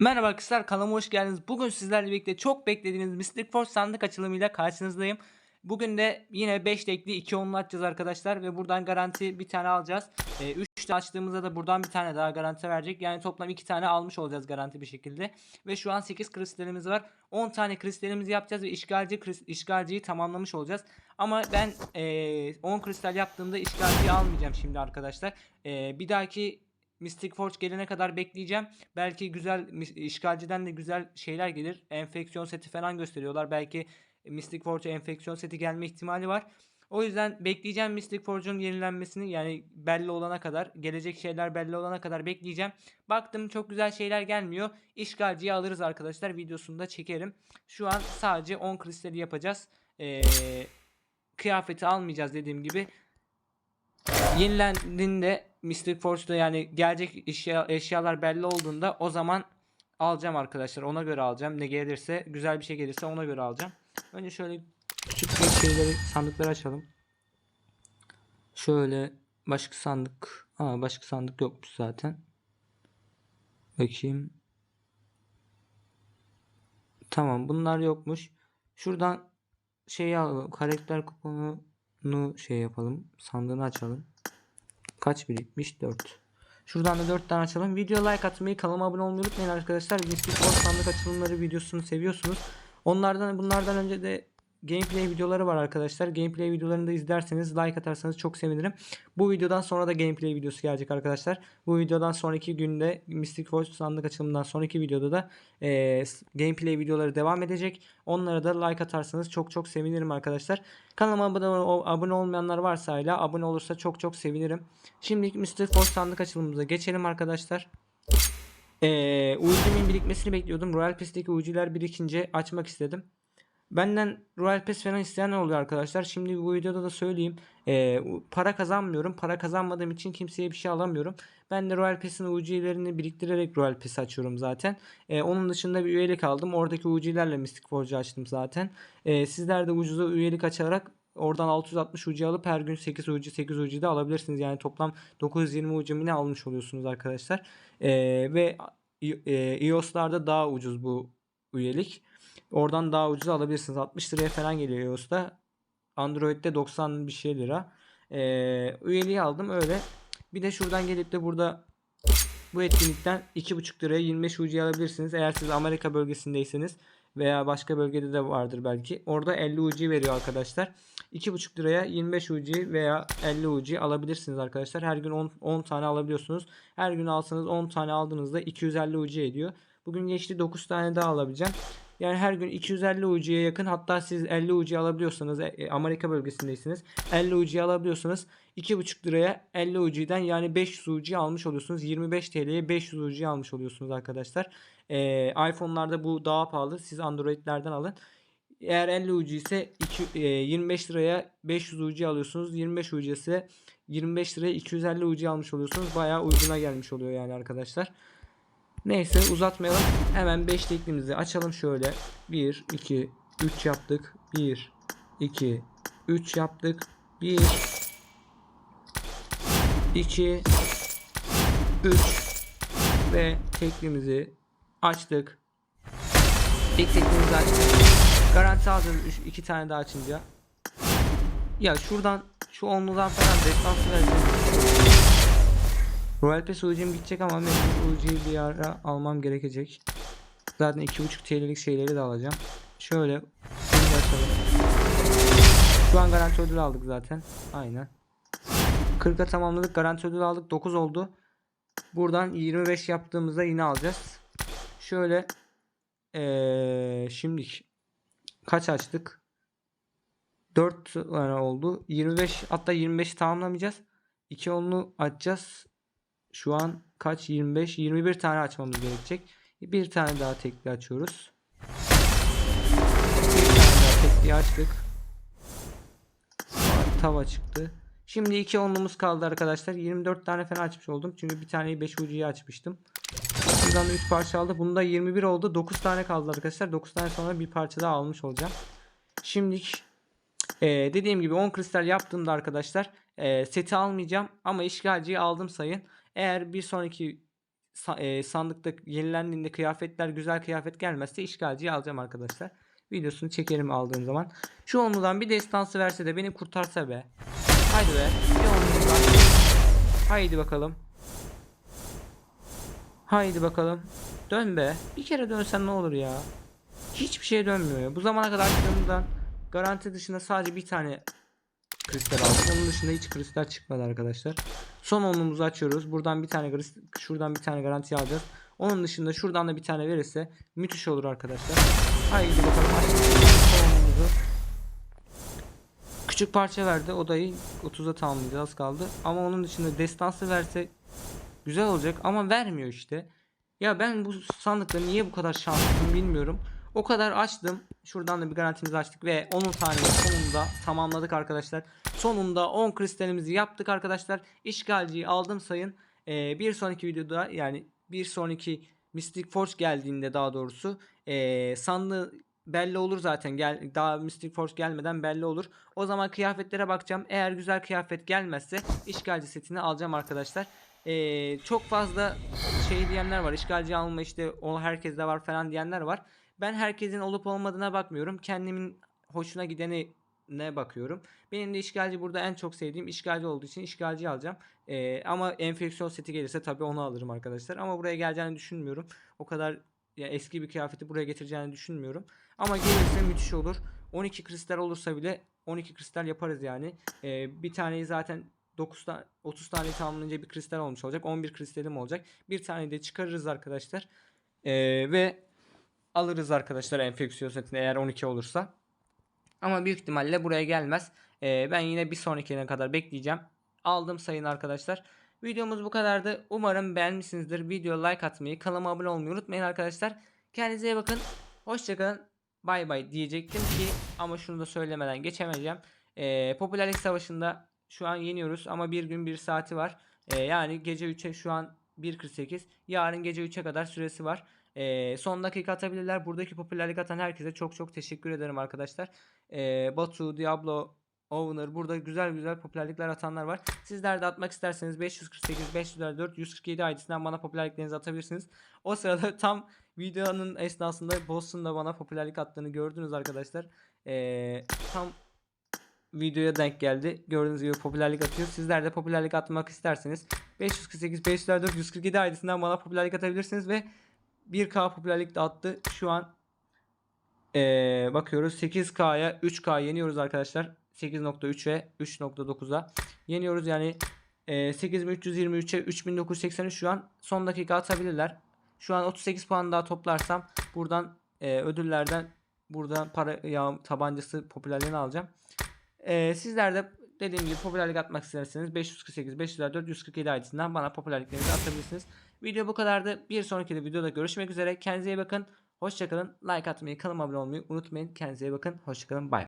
Merhaba arkadaşlar kanalıma hoş geldiniz. Bugün sizlerle birlikte çok beklediğiniz Mystic Force sandık açılımıyla karşınızdayım. Bugün de yine 5 tekli 2 onlu açacağız arkadaşlar ve buradan garanti bir tane alacağız. 3 tane açtığımızda da buradan bir tane daha garanti verecek. Yani toplam 2 tane almış olacağız garanti bir şekilde. Ve şu an 8 kristalimiz var. 10 tane kristalimizi yapacağız ve işgalci işgalciyi tamamlamış olacağız. Ama ben e, 10 kristal yaptığımda işgalciyi almayacağım şimdi arkadaşlar. E, bir dahaki Mystic Forge gelene kadar bekleyeceğim. Belki güzel işgalciden de güzel şeyler gelir. Enfeksiyon seti falan gösteriyorlar. Belki Mystic Forge'a enfeksiyon seti gelme ihtimali var. O yüzden bekleyeceğim Mystic Forge'un yenilenmesini yani belli olana kadar, gelecek şeyler belli olana kadar bekleyeceğim. Baktım çok güzel şeyler gelmiyor. İşgalciyi alırız arkadaşlar. Videosunu da çekerim. Şu an sadece 10 kristali yapacağız. Ee, kıyafeti almayacağız dediğim gibi. Yenilendiğinde Mystic Forge'da yani gelecek eşya, eşyalar belli olduğunda o zaman alacağım arkadaşlar. Ona göre alacağım. Ne gelirse güzel bir şey gelirse ona göre alacağım. Önce şöyle küçük bir şeyleri sandıkları açalım. Şöyle başka sandık. Aa başka sandık yokmuş zaten. Bakayım. Tamam bunlar yokmuş. Şuradan şeyi alalım. Karakter kuponunu şey yapalım. Sandığını açalım. Kaç birikmiş? 4. Şuradan da 4 tane açalım. Video like atmayı, kanalıma abone olmayı unutmayın arkadaşlar. Force sandık açılımları videosunu seviyorsunuz. Onlardan bunlardan önce de gameplay videoları var arkadaşlar. Gameplay videolarını da izlerseniz like atarsanız çok sevinirim. Bu videodan sonra da gameplay videosu gelecek arkadaşlar. Bu videodan sonraki günde Mystic Force sandık açılımından sonraki videoda da e, gameplay videoları devam edecek. Onlara da like atarsanız çok çok sevinirim arkadaşlar. Kanalıma abone, abone olmayanlar varsa hala abone olursa çok çok sevinirim. Şimdi Mystic Force sandık açılımımıza geçelim arkadaşlar. Ee, UC'min birikmesini bekliyordum. Royal Pass'teki UC'ler birikince açmak istedim. Benden Royal Pass falan isteyen oluyor arkadaşlar. Şimdi bu videoda da söyleyeyim. Ee, para kazanmıyorum. Para kazanmadığım için kimseye bir şey alamıyorum. Ben de Royal Pass'in UC'lerini biriktirerek Royal Pass açıyorum zaten. Ee, onun dışında bir üyelik aldım. Oradaki UC'lerle Mystic Forge'u açtım zaten. Ee, sizler de ucuza üyelik açarak oradan 660 UC alıp her gün 8 UC 8 UC de alabilirsiniz. Yani toplam 920 UC mi ne almış oluyorsunuz arkadaşlar. Ee, ve e, iOS'larda daha ucuz bu üyelik. Oradan daha ucuz alabilirsiniz. 60 liraya falan geliyor iOS'ta. Android'de 90 bir şey lira. Ee, üyeliği aldım öyle. Bir de şuradan gelip de burada bu etkinlikten 2,5 liraya 25 UC alabilirsiniz. Eğer siz Amerika bölgesindeyseniz veya başka bölgede de vardır belki. Orada 50 UC veriyor arkadaşlar. 2,5 liraya 25 UC veya 50 UC alabilirsiniz arkadaşlar. Her gün 10, 10 tane alabiliyorsunuz. Her gün alsanız 10 tane aldığınızda 250 UC ediyor. Bugün geçti 9 tane daha alabileceğim. Yani her gün 250 UC'ye yakın hatta siz 50 UC alabiliyorsanız e, Amerika bölgesindeysiniz 50 UC alabiliyorsanız 2,5 liraya 50 UC'den yani 500 UC almış oluyorsunuz. 25 TL'ye 500 UC almış oluyorsunuz arkadaşlar. Ee, iPhone'larda bu daha pahalı. Siz Android'lerden alın. Eğer 50 UC ise iki- e, 25 liraya 500 UC alıyorsunuz. 25 UC ise 25 liraya 250 UC almış oluyorsunuz. Bayağı uyguna gelmiş oluyor yani arkadaşlar. Neyse uzatmayalım. Hemen 5 teklimizi açalım şöyle. 1, 2, 3 yaptık. 1, 2, 3 yaptık. 1, 2, 3 ve teklimizi açtık. İlk teklimizi açtık. Garanti aldım 2 tane daha açınca. Ya şuradan şu onludan falan destansı verseniz. Royal Pass UC'm gidecek ama mecbur UC'yi bir ara almam gerekecek. Zaten 2.5 TL'lik şeyleri de alacağım. Şöyle. Şu an garanti ödül aldık zaten. Aynen. 40'a tamamladık. Garanti ödül aldık. 9 oldu. Buradan 25 yaptığımızda yine alacağız. Şöyle ee, şimdi kaç açtık? 4 tane oldu. 25 hatta 25'i tamamlamayacağız. 2 onlu açacağız. Şu an kaç? 25, 21 tane açmamız gerekecek. Bir tane daha tekli açıyoruz. Tekli açtık. Tava çıktı. Şimdi iki onlumuz kaldı arkadaşlar. 24 tane falan açmış oldum. Çünkü bir taneyi 5 ucuya açmıştım. Buradan da 3 parça aldı. Bunda 21 oldu. 9 tane kaldı arkadaşlar. 9 tane sonra bir parça daha almış olacağım. Şimdi ee, dediğim gibi 10 kristal yaptığımda arkadaşlar e, seti almayacağım ama işgalciyi aldım sayın. Eğer bir sonraki e, sandıkta yenilendiğinde kıyafetler güzel kıyafet gelmezse işgalciyi alacağım arkadaşlar. Videosunu çekerim aldığım zaman. Şu onludan bir destansı verse de beni kurtarsa be. Haydi be. Haydi bakalım. Haydi bakalım. Dön be. Bir kere dönsen ne olur ya. Hiçbir şey dönmüyor. Bu zamana kadar açtığımdan garanti dışında sadece bir tane kristal aldım. Onun dışında hiç kristal çıkmadı arkadaşlar. Son onluğumuzu açıyoruz. Buradan bir tane şuradan bir tane garanti alacağız. Onun dışında şuradan da bir tane verirse müthiş olur arkadaşlar. Haydi bakalım. Küçük parça verdi. Odayı 30'a tamamlayacağız kaldı. Ama onun dışında destansı verse güzel olacak ama vermiyor işte. Ya ben bu sandıkta niye bu kadar şanslıyım bilmiyorum. O kadar açtım. Şuradan da bir garantimizi açtık ve 10 tane sonunda tamamladık arkadaşlar. Sonunda 10 kristalimizi yaptık arkadaşlar. İşgalciyi aldım sayın. Ee, bir sonraki videoda yani bir sonraki Mystic Force geldiğinde daha doğrusu ee, sandığı belli olur zaten. Gel daha Mystic Force gelmeden belli olur. O zaman kıyafetlere bakacağım. Eğer güzel kıyafet gelmezse işgalci setini alacağım arkadaşlar. Ee, çok fazla şey diyenler var. İşgalci alma işte o herkeste var falan diyenler var. Ben herkesin olup olmadığına bakmıyorum. Kendimin hoşuna gideni ne bakıyorum. Benim de işgalci burada en çok sevdiğim işgalci olduğu için işgalci alacağım. Ee, ama enfeksiyon seti gelirse tabii onu alırım arkadaşlar. Ama buraya geleceğini düşünmüyorum. O kadar ya eski bir kıyafeti buraya getireceğini düşünmüyorum. Ama gelirse müthiş olur. 12 kristal olursa bile 12 kristal yaparız yani. Ee, bir taneyi zaten 9 tane 30 tane tamamlayınca bir kristal olmuş olacak. 11 kristalim olacak. Bir tane de çıkarırız arkadaşlar. Ee, ve alırız arkadaşlar enfeksiyon setini eğer 12 olursa. Ama büyük ihtimalle buraya gelmez. Ee, ben yine bir sonrakine kadar bekleyeceğim. Aldım sayın arkadaşlar. Videomuz bu kadardı. Umarım beğenmişsinizdir. Video like atmayı, kanalıma abone olmayı unutmayın arkadaşlar. Kendinize iyi bakın. Hoşçakalın. Bay bay diyecektim ki ama şunu da söylemeden geçemeyeceğim. Ee, popülerlik savaşında şu an yeniyoruz ama bir gün bir saati var. Ee, yani gece 3'e şu an 1.48. Yarın gece 3'e kadar süresi var. Ee, son dakika atabilirler. Buradaki popülerlik atan herkese çok çok teşekkür ederim arkadaşlar. Ee, Batu, Diablo, Owner burada güzel güzel popülerlikler atanlar var. Sizler de atmak isterseniz 548 554 147 ID'sinden bana popülerliklerinizi atabilirsiniz. O sırada tam videonun esnasında Boss'un da bana popülerlik attığını gördünüz arkadaşlar. Ee, tam videoya denk geldi. Gördüğünüz gibi popülerlik atıyor. Sizler de popülerlik atmak isterseniz 548 554 147 ID'sinden bana popülerlik atabilirsiniz ve 1K popülerlik de attı. Şu an ee, bakıyoruz 8K'ya 3K yeniyoruz arkadaşlar. 8.3'e 3.9'a yeniyoruz yani e, 8323'e 3983 şu an son dakika atabilirler. Şu an 38 puan daha toplarsam buradan e, ödüllerden buradan para ya tabancası popülerliğini alacağım. E, sizler de dediğim gibi popülerlik atmak isterseniz 548 504 147 ID'sinden bana popülerliklerinizi atabilirsiniz. Video bu kadardı. Bir sonraki de videoda görüşmek üzere. Kendinize iyi bakın. Hoşçakalın. Like atmayı, kanalıma abone olmayı unutmayın. Kendinize iyi bakın. Hoşçakalın. Bye.